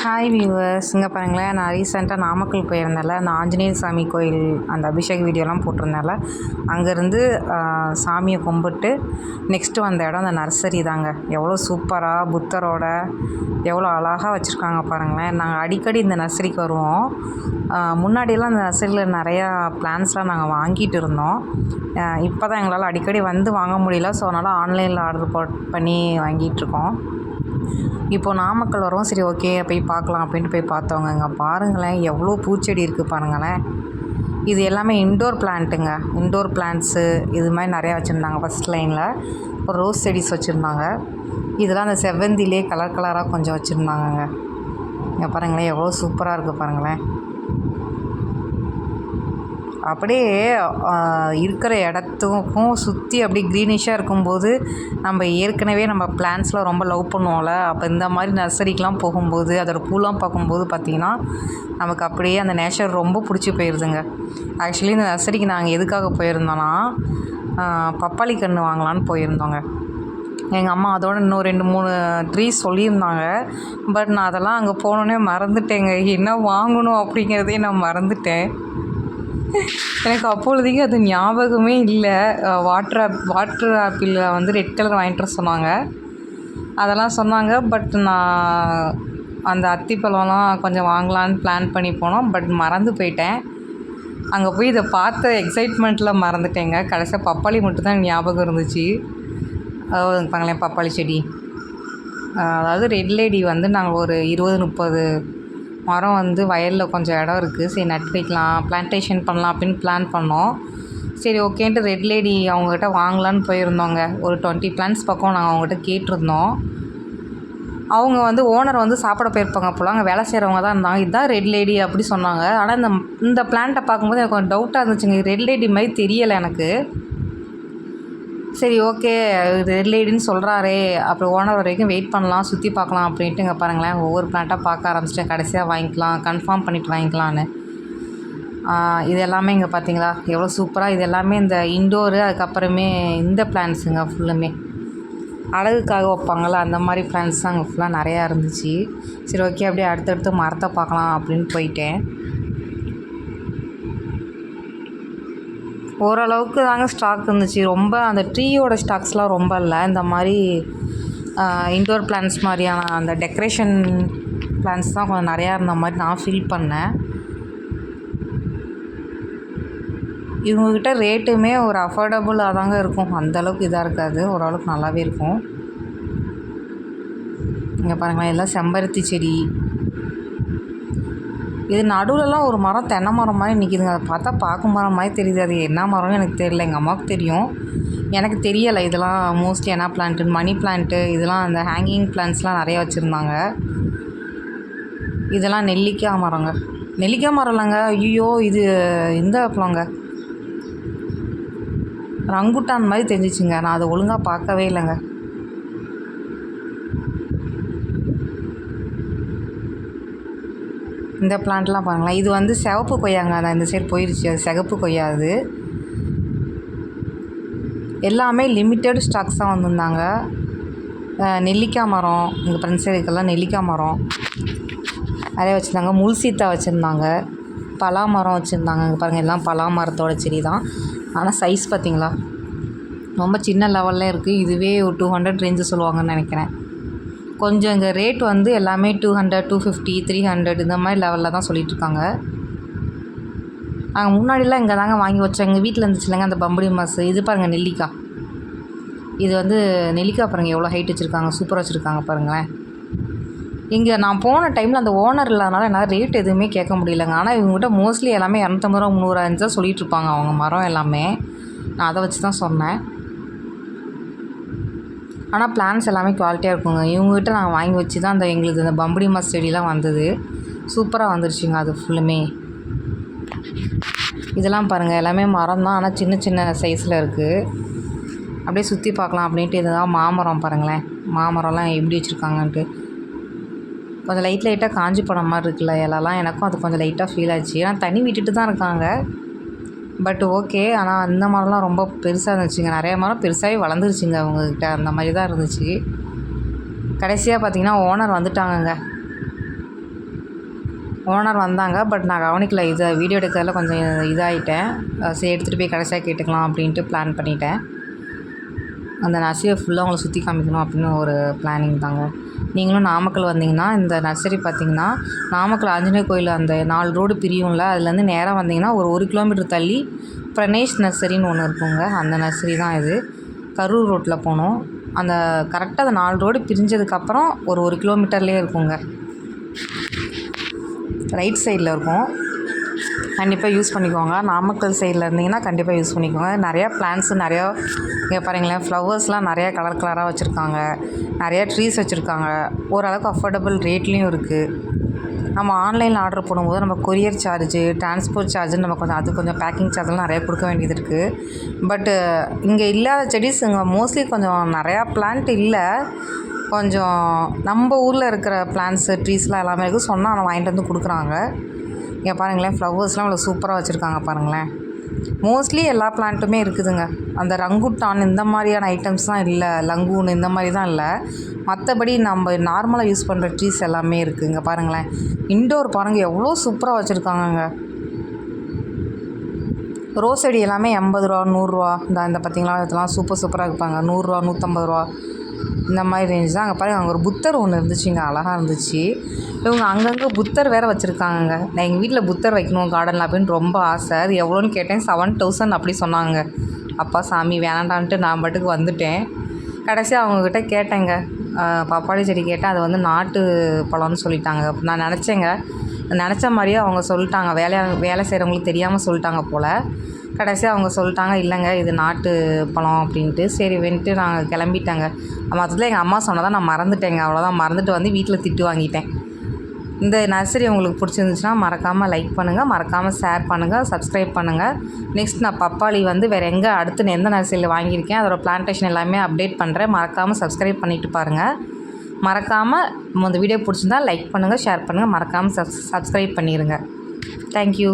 Hi viewers இங்கே பாருங்களேன் நான் ரீசெண்டாக நாமக்கல் போயிருந்தேன்ல. அந்த ஆஞ்சநேயர் சாமி கோயில் அந்த அபிஷேக் வீடியோலாம் போட்டிருந்தேன்ல. அங்கேருந்து சாமியை கும்பிட்டு நெக்ஸ்ட்டு வந்த இடம் அந்த நர்சரி தாங்க. எவ்வளோ சூப்பராக புத்தரோட எவ்வளோ அழகாக வச்சுருக்காங்க பாருங்களேன். நாங்கள் அடிக்கடி இந்த நர்சரிக்கு வருவோம். முன்னாடியெல்லாம் அந்த நர்சரியில் நிறையா பிளான்ஸ்லாம் நாங்கள் வாங்கிட்டு இருந்தோம். இப்போ தான் எங்களால் அடிக்கடி வந்து வாங்க முடியல. ஸோ அதனால் ஆன்லைனில் ஆர்டர் போட் பண்ணி வாங்கிட்டுருக்கோம் இப்போது நாமக்கல் வரோம். சரி ஓகே போய் பார்க்கலாம் அப்படின்ட்டு போய் பார்த்தவங்க இங்கே பாருங்களேன். எவ்வளோ பூச்செடி இருக்குது பாருங்களேன். இது எல்லாமே இன்டோர் பிளான்ட்டுங்க இன்டோர் பிளான்ட்ஸு இது மாதிரி நிறையா வச்சுருந்தாங்க ஃபஸ்ட் லைனில் ஒரு ரோஸ் செடிஸ் வச்சுருந்தாங்க. இதெல்லாம் அந்த செவ்வந்திலே கலர் கலராக கொஞ்சம் வச்சுருந்தாங்கங்க. இங்கே பாருங்களேன் எவ்வளோ சூப்பராக இருக்குது பாருங்களேன். அப்படியே இருக்கிற இடத்துக்கும் சுற்றி அப்படியே க்ரீனிஷாக இருக்கும்போது நம்ம ஏற்கனவே நம்ம பிளான்ஸ்லாம் ரொம்ப லவ் பண்ணுவோம்ல. அப்போ இந்த மாதிரி நர்சரிக்கெலாம் போகும்போது அதோட பூலாம் பார்க்கும்போது பார்த்திங்கன்னா நமக்கு அப்படியே அந்த நேச்சர் ரொம்ப பிடிச்சி போயிடுதுங்க ஆக்சுவலி இந்த நர்சரிக்கு நாங்கள் எதுக்காக போயிருந்தோன்னா பப்பாளி கன்று வாங்கலான்னு போயிருந்தோங்க. எங்கள் அம்மா அதோட இன்னும் ரெண்டு மூணு ட்ரீஸ் சொல்லியிருந்தாங்க. பட் நான் அதெல்லாம் அங்கே போனோன்னே மறந்துட்டேங்க. என்ன வாங்கணும் அப்படிங்கிறதே நான் மறந்துட்டேன். எனக்கு அப்பொழுதைக்கு அது ஞாபகமே இல்லை. வாட்டர் ஆப் வாட்டர் ஆப்பிளில் வந்து ரெட் கலர் வாங்கிட்டு வர சொன்னாங்க. அதெல்லாம் சொன்னாங்க. பட் நான் அந்த அத்திப்பழம்லாம் கொஞ்சம் வாங்கலான்னு பிளான் பண்ணி போனோம். பட் மறந்து போயிட்டேன். அங்கே போய் இதை பார்த்த எக்ஸைட்மெண்ட்டில் மறந்துட்டேங்க. கடைசியாக பப்பாளி மட்டும் தான் ஞாபகம் இருந்துச்சு. பாங்களேன் பப்பாளி செடி. அதாவது ரெட் லேடி வந்து நாங்கள் ஒரு இருபது முப்பது மரம் வந்து வயலில் கொஞ்சம் இடம் இருக்குது சரி நட்டு வைக்கலாம் பிளான்டேஷன் பண்ணலாம் அப்படின்னு பிளான் பண்ணோம். சரி ஓகேன்ட்டு ரெட் லேடி அவங்கக்கிட்ட வாங்கலான்னு போயிருந்தோங்க. ஒரு டுவெண்ட்டி பிளான்ஸ் பக்கம் நாங்கள் அவங்ககிட்ட கேட்டிருந்தோம். அவங்க வந்து ஓனர் வந்து சாப்பிட போயிருப்பாங்க போல அங்கே வேலை செய்கிறவங்க தான் இருந்தாங்க. இதுதான் ரெட் லேடி அப்படி சொன்னாங்க. ஆனால் இந்த இந்த பிளான்ட்டை பார்க்கும்போது எனக்கு கொஞ்சம் டவுட்டாக இருந்துச்சுங்க. ரெட் லேடி மாதிரி தெரியலை எனக்கு. சரி ஓகே. ரெட் லேடின்னு சொல்கிறாரே அப்புறம் ஓனர் வரைக்கும் வெயிட் பண்ணலாம் சுற்றி பார்க்கலாம் அப்படின்ட்டு இங்கே பாருங்களேன். ஒவ்வொரு பிளான்ட்டாக பார்க்க ஆரம்பிச்சிட்டேன். கடைசியாக வாங்கிக்கலாம் கன்ஃபார்ம் பண்ணிட்டு வாங்கிக்கலான்னு இது எல்லாமே இங்கே பார்த்தீங்களா எவ்வளோ சூப்பராக இது எல்லாமே இந்த இண்டோரு அதுக்கப்புறமே இந்த பிளான்ஸுங்க ஃபுல்லுமே அழகுக்காக வைப்பாங்கள்ல அந்த மாதிரி பிளான்ஸ் தான் அங்கே ஃபுல்லாக நிறையா இருந்துச்சு. சரி ஓகே அப்படியே அடுத்தடுத்து மரத்தை பார்க்கலாம் அப்படின்னு போயிட்டேன். ஓரளவுக்கு தாங்க ஸ்டாக் இருந்துச்சு. ரொம்ப அந்த ட்ரீயோட ஸ்டாக்ஸ்லாம் ரொம்ப இல்லை. இந்த மாதிரி இன்டோர் பிளான்ஸ் மாதிரியான அந்த டெக்கரேஷன் பிளான்ஸ் தான் கொஞ்சம் நிறையா இருந்த மாதிரி நான் ஃபீல் பண்ணேன். இவங்கக்கிட்ட ரேட்டுமே ஒரு அஃபோர்டபுளாக தாங்க இருக்கும். அந்தளவுக்கு இதாக இருக்காது. ஓரளவுக்கு நல்லாவே இருக்கும். இங்கே பாருங்களேன் எல்லாம் செம்பருத்தி செடி இது நடுவுலலாம் ஒரு மரம் தென்னை மரம் மாதிரி நிற்கிதுங்க அதை பார்த்தா பாக்கு மரம் மாதிரி தெரியுது. அது என்ன மரம்னு எனக்கு தெரியல. எங்கள் அம்மாவுக்கு தெரியும். எனக்கு தெரியலை. இதெல்லாம் மோஸ்ட்லி என்ன பிளான்ட்டு மணி பிளான்ட்டு இதெல்லாம் அந்த ஹேங்கிங் பிளான்ட்ஸ்லாம் நிறைய வச்சுருந்தாங்க. இதெல்லாம் நெல்லிக்காய் மரங்க. நெல்லிக்காய் மரம் இல்லைங்க. ஐயோ இது இந்த பழங்க ரங்குட்டான் மாதிரி தெரிஞ்சிச்சுங்க. நான் அதை ஒழுங்காக பார்க்கவே இல்லைங்க. இந்த பிளான்ட்லாம் பாருங்களேன். இது வந்து சிவப்பு கொய்யாங்க. அதான் இந்த சைடு போயிடுச்சு அது சிகப்பு கொய்யா அது. எல்லாமே லிமிட்டெட் ஸ்டாக்ஸ் தான் வந்திருந்தாங்க. நெல்லிக்காய் மரம். எங்கள் ஃப்ரெண்ட்ஸ் இதுக்கெல்லாம் நெல்லிக்காய் மரம். நிறைய வச்சுருந்தாங்க. முல்சீத்தா வச்சுருந்தாங்க. பலா மரம் வச்சுருந்தாங்க. இங்கே பாருங்கள் எல்லாம் பலா மரத்தோட செடி தான். ஆனால் சைஸ் பார்த்தீங்களா? ரொம்ப சின்ன லெவலில் இருக்குது இதுவே ஒரு டூ ஹண்ட்ரட் ரேஞ்சு சொல்லுவாங்கன்னு நினைக்கிறேன். கொஞ்சம் இங்கே ரேட் வந்து எல்லாமே two hundred two fifty three hundred இந்த மாதிரி லெவலில் தான் சொல்லிட்டு இருக்காங்க நாங்கள் முன்னாடிலாம் இங்கே தாங்க வாங்கி வச்சோம். எங்கள் வீட்டில் இருந்துச்சு இல்லைங்க அந்த பம்புடி மாசு இது பாருங்கள் நெல்லிக்காய் இது வந்து நெல்லிக்காய் பாருங்கள் எவ்வளோ ஹைட் வச்சுருக்காங்க சூப்பராக வச்சுருக்காங்க பாருங்களேன். இங்கே நான் போன டைமில் அந்த ஓனர் இல்லாதனால என்னால் ரேட் எதுவுமே கேட்க முடியலங்க. ஆனால் இவங்ககிட்ட மோஸ்ட்லி எல்லாமே இரநூத்தம்பது ரூபா முந்நூறுவாஞ்சு தான் சொல்லிட்டு இருப்பாங்க அவங்க மரம் எல்லாமே. நான் அதை வச்சு தான் சொன்னேன். ஆனால் பிளான்ஸ் எல்லாமே குவாலிட்டியாக இருக்குங்க. இவங்ககிட்ட நாங்கள் வாங்கி வச்சு தான் அந்த எங்களுக்கு இந்த பம்புடி மாஸ் செடிலாம் வந்தது. சூப்பராக வந்துருச்சுங்க அது ஃபுல்லுமே இதெல்லாம் பாருங்கள் எல்லாமே மரம் தான். ஆனால் சின்ன சின்ன சைஸில் இருக்குது அப்படியே சுற்றி பார்க்கலாம் அப்படின்ட்டு இதுதான் மாமரம் பாருங்களேன். மாமரம்லாம் எப்படி வச்சுருக்காங்கன்ட்டு. கொஞ்சம் லைட் லைட்டாக காஞ்சி போன மாதிரி இருக்குல்ல இலலாம். எனக்கும் அது கொஞ்சம் லைட்டாக ஃபீல் ஆச்சு. ஏன்னா தண்ணி விட்டுட்டு தான் இருக்காங்க. பட் ஓகே ஆனால் அந்த மரம்லாம் ரொம்ப பெருசாக இருந்துச்சுங்க. நிறைய மரம் பெருசாகவே வளர்ந்துருச்சுங்க அவங்கக்கிட்ட அந்த மாதிரி தான் இருந்துச்சு. கடைசியாக பார்த்தீங்கன்னா ஓனர் வந்துட்டாங்கங்க. ஓனர் வந்தாங்க பட் நான் கவனிக்கல. இதை வீடியோ எடுக்கிறதுல கொஞ்சம் இதாகிட்டேன் சரி எடுத்துகிட்டு போய் கடைசியாக கேட்டுக்கலாம் அப்படின்ட்டு பிளான் பண்ணிட்டேன். அந்த நசியை ஃபுல்லாக அவங்களை சுற்றி காமிக்கணும் அப்படின்னு ஒரு பிளானிங் தாங்க. நீங்களும் நாமக்கல் வந்தீங்கன்னா இந்த நர்சரி பார்த்தீங்கன்னா நாமக்கல் ஆஞ்சநேயர் கோயில் அந்த நாலு ரோடு பிரியும்ல அதுலேருந்து நேராக வந்தீங்கன்னா ஒரு ஒரு கிலோமீட்டர் தள்ளி பிரணேஷ் நர்சரின்னு ஒன்று இருக்குங்க. அந்த நர்சரி தான் இது. கரூர் ரோட்டில் போகணும் அந்த கரெக்டாக அந்த நாலு ரோடு பிரிஞ்சதுக்கப்புறம் ஒரு ஒரு கிலோமீட்டர்லேயே இருக்குங்க. ரைட் சைடில் இருக்கும். கண்டிப்பாக யூஸ் பண்ணிக்கோங்க. நாமக்கல் சைடில் இருந்தீங்கன்னா கண்டிப்பாக யூஸ் பண்ணிக்கோங்க. நிறையா பிளான்ஸு நிறையா இங்கே பாருங்களேன் ஃப்ளவர்ஸ்லாம் நிறையா கலர் கலராக வச்சுருக்காங்க. நிறையா ட்ரீஸ் வச்சுருக்காங்க. ஓரளவுக்கு அஃபோர்டபுள் ரேட்லேயும் இருக்குது நம்ம ஆன்லைனில் ஆர்டர் போடும்போது நம்ம கொரியர் சார்ஜு டிரான்ஸ்போர்ட் சார்ஜுன்னு நம்ம கொஞ்சம் அது கொஞ்சம் பேக்கிங் சார்ஜெலாம் நிறையா கொடுக்க வேண்டியது இருக்குது பட்டு இங்கே இல்லாத செடிஸ் இங்கே மோஸ்ட்லி கொஞ்சம் நிறையா பிளான்ட் இல்லை. கொஞ்சம் நம்ம ஊரில் இருக்கிற பிளான்ட்ஸு ட்ரீஸ்லாம் எல்லாமே இருக்குது சொன்னால் ஆனால் வாங்கிட்டு வந்து கொடுக்குறாங்க. இங்கே பாருங்களேன் ஃப்ளவர்ஸ்லாம் இவ்வளோ சூப்பராக வச்சுருக்காங்க பாருங்களேன். மோஸ்ட்லி எல்லா பிளான்ட்டுமே இருக்குதுங்க. அந்த ரங்குட்டான் இந்த மாதிரியான ஐட்டம்ஸ்லாம் இல்லை. லங்கூன் இந்த மாதிரி தான் இல்லை. மற்றபடி நம்ம நார்மலாக யூஸ் பண்ணுற ட்ரீஸ் எல்லாமே இருக்குதுங்க பாருங்களேன். இன்டோர் பாருங்கள் எவ்வளோ சூப்பராக வச்சுருக்காங்கங்க. ரோஸ் செடி எல்லாமே எண்பது ரூபா நூறுரூவா இந்த இந்த பார்த்தீங்களா இதெல்லாம் சூப்பர் சூப்பராக இருப்பாங்க நூறுரூவா நூற்றம்பது ரூபா. இந்த மாதிரி ரேஞ்ச் தான். அங்கே பாருங்க அங்கே ஒரு புத்தர் ஒன்று இருந்துச்சுங்க. அழகாக இருந்துச்சு. இவங்க அங்கங்கே புத்தர் வேறு வச்சுருக்காங்கங்க. நான் எங்கள் வீட்டில் புத்தர் வைக்கணும் கார்டனில் அப்படின்னு ரொம்ப ஆசை. அது எவ்வளோன்னு கேட்டேன். செவன் தௌசண்ட் அப்படி சொன்னாங்க. அப்பா சாமி வேணாண்டான்ட்டு நான் பாட்டுக்கு வந்துட்டேன். கடைசியாக அவங்கக்கிட்ட கேட்டேங்க. பப்பாளி செடி கேட்டேன். அது வந்து நாட்டு பழம்னு சொல்லிட்டாங்க. நான் நினச்சேங்க. நினச்ச மாதிரியே அவங்க சொல்லிட்டாங்க. வேலை வேலை செய்கிறவங்களுக்கு தெரியாமல் சொல்லிட்டாங்க போல். கடைசியாக அவங்க சொல்லிட்டாங்க இல்லைங்க இது நாட்டு பழம் அப்படின்ட்டு. சரி வந்துட்டு நாங்கள் கிளம்பிட்டேங்க. மொத்தத்தில் எங்கள் அம்மா சொன்னதான் நான் மறந்துட்டேங்க. அவ்வளோதான் மறந்துட்டு வந்து வீட்டில் திட்டு வாங்கிட்டேன். இந்த நர்சரி உங்களுக்கு பிடிச்சிருந்துச்சுன்னா மறக்காமல் லைக் பண்ணுங்கள் மறக்காமல் ஷேர் பண்ணுங்கள் சப்ஸ்கிரைப் பண்ணுங்கள் நெக்ஸ்ட் நான் பப்பாளி வந்து வேறு எங்கே அடுத்து எந்த நர்சரியில் வாங்கியிருக்கேன் அதோடய பிளான்டேஷன் எல்லாமே அப்டேட் பண்ணுறேன் மறக்காமல் சப்ஸ்கிரைப் பண்ணிட்டு பாருங்கள் மறக்காமல் இந்த வீடியோ பிடிச்சிருந்தா லைக் பண்ணுங்கள் ஷேர் பண்ணுங்கள் மறக்காமல் சப்ஸ் சப்ஸ்கிரைப் பண்ணிடுங்க தேங்க்யூ